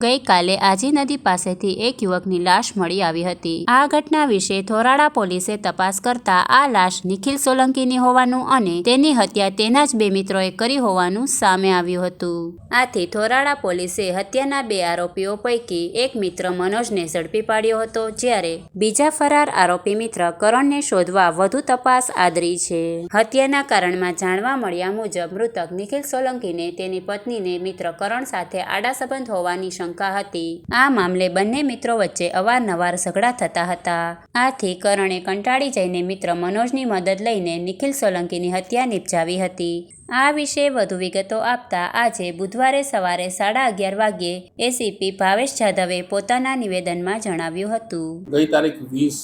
ગઈકાલે આજી નદી પાસેથી એક યુવકની લાશ મળી આવી હતી. આ ઘટના વિશે થોરાડા પોલીસે તપાસ કરતા આ લાશ નિખિલ સોલંકીની હોવાનું અને તેની હત્યા તેના જ બે મિત્રોએ કરી હોવાનું સામે આવ્યું હતું. આથી થોરાડા પોલીસે હત્યાના બે આરોપીઓ પૈકી એક મિત્ર મનોજને ઝડપી પાડ્યો હતો, જ્યારે બીજા ફરાર આરોપી મિત્ર કરણને શોધવા વધુ તપાસ આદરી છે. હત્યાના કારણમાં જાણવા મળ્યા મુજબ મૃતક નિખિલ સોલંકીને તેની પત્નીને મિત્ર કરણ સાથે આડા સંબંધ હોવાની શંકા હતી. આ મામલે બંને મિત્રો વચ્ચે અવારનવાર ઝઘડા થતા હતા. આથી કરણે કંટાળી જઈને મિત્ર મનોજની મદદ લઈને નિખિલ સોલંકીની હત્યા નિપજાવી હતી. આ વિશે વધુ વિગતો આપતા આજે બુધવારે સવારે સાડા અગિયાર વાગ્યે એસીપી ભાવેશ જાધવે પોતાના નિવેદનમાં જણાવ્યું હતું. ગઈ તારીખ વીસ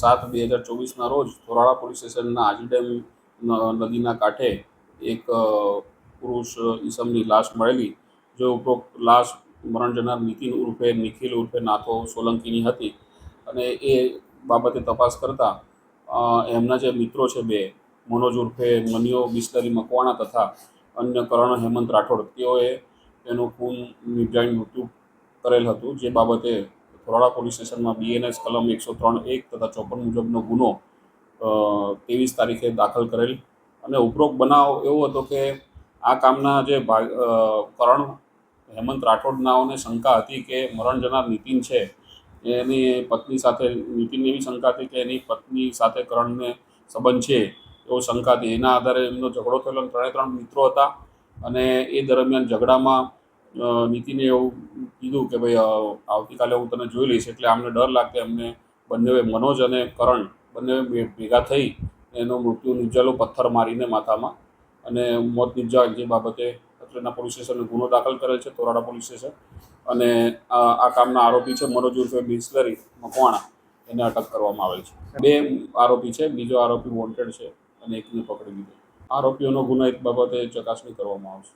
સાત બે હજાર ચોવીસના રોજ થોરાળા પોલીસ સ્ટેશનના આજીડેમ નદીના કાંઠે એક પુરુષ ઈસમની લાશ મળેલી, જે ઉપરોક્ત લાશ મરણ જનાર નીતિન ઉર્ફે નિખિલ ઉર્ફે નાથો સોલંકીની હતી અને એ બાબતે તપાસ કરતા એમના જે મિત્રો છે બે, મનોજ ઉર્ફે મનિયો બિસ્લરી મકવાણા તથા અન્ય કરણ હેમંત રાઠોડ, તેઓએ એનું ખૂન નિપજાવી મૃત્યુ કરેલ હતું, જે બાબતે થોરાડા પોલીસ સ્ટેશનમાં બીએનએસ કલમ એકસો ત્રણ એક તથા ચોપન મુજબનો ગુનો ત્રેવીસ તારીખે દાખલ કરેલ. અને ઉપરોક્ત બનાવ એવો હતો કે, આ કામના જે કરણ હેમંત રાઠોડનાઓને શંકા હતી કે મરણ જનાર નીતિન છે એની પત્ની સાથે, નીતિનની એવી શંકા હતી કે એની પત્ની સાથે કરણને સંબંધ છે, એવો શંકા હતી. એના આધારે એમનો ઝઘડો થયેલો અને ત્રણે ત્રણ મિત્રો હતા અને એ દરમિયાન ઝઘડામાં નીતિને એવું કીધું કે ભાઈ આવતીકાલે હું તને જોઈ લઈશ, એટલે આમને ડર લાગતો એમને બંને મનોજ અને કરણ બંને ભેગા થઈ, એનો મૃત્યુ નિપજાલો પથ્થર મારીને માથામાં અને મોત નિપજાવે જે બાબતે અત્રેના પોલીસ સ્ટેશનને ગુનો દાખલ કરેલ છે, તોરાડા પોલીસ સ્ટેશન. અને આ કામના આરોપી છે મનોજ ઉર્ફે બિસ્લરી મકવાણા. એને અટક કરવામાં આવેલ છે. બે આરોપી છે, બીજો આરોપી વોન્ટેડ છે અને એકને પકડી લીધો. આરોપીઓનો ગુનાહિત બાબતે ચકાસણી કરવામાં આવશે.